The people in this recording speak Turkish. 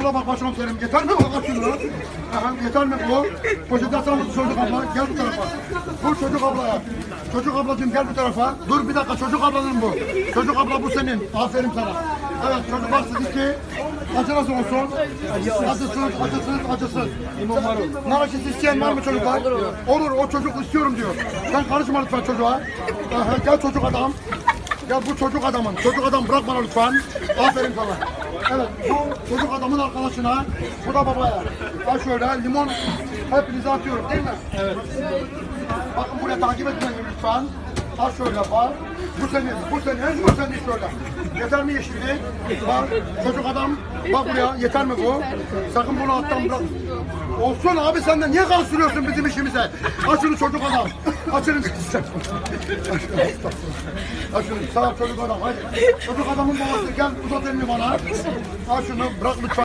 Burnuna bak başkomiserim. Yeter mi? Bak şunu. Aha, yeter mi bu? Poşet atsana bu çocuk abla. Gel bu tarafa. Bu çocuk ablaya. Çocuk ablacığım gel bu tarafa. Dur bir dakika çocuk ablanın bu. Çocuk abla bu senin. Aferin sana. Evet çocuklar siz iki. Acı nasıl olsun? Acısız, acısız, acısız. Acısı isteyen var mı çocuklar? Olur. O çocuk istiyorum diyor. Sen karışma lütfen çocuğa. Gel çocuk adam. Ya bu çocuk adamın. Çocuk adam bırak bana lütfen. Aferin sana. Evet bu çocuk adamın arkadaşına. Bu da babaya. Ha şöyle limon hepinize atıyorum değil mi? Evet. Bakın buraya takip etmeyin lütfen. Ha şöyle bak. Bu senin, bu senin, bu senin şöyle. Yeter mi yeşillik? Bak çocuk adam, bak buraya yeter mi bu? Sakın bunu alttan bırak. Olsun abi sen de niye karıştırıyorsun bizim işimize? Açın çocuk adam. Açın. Açın. Sağ ol çocuk adam. Hadi. Çocuk adamın babası gel uzat elini bana. Al şunu bırak lütfen.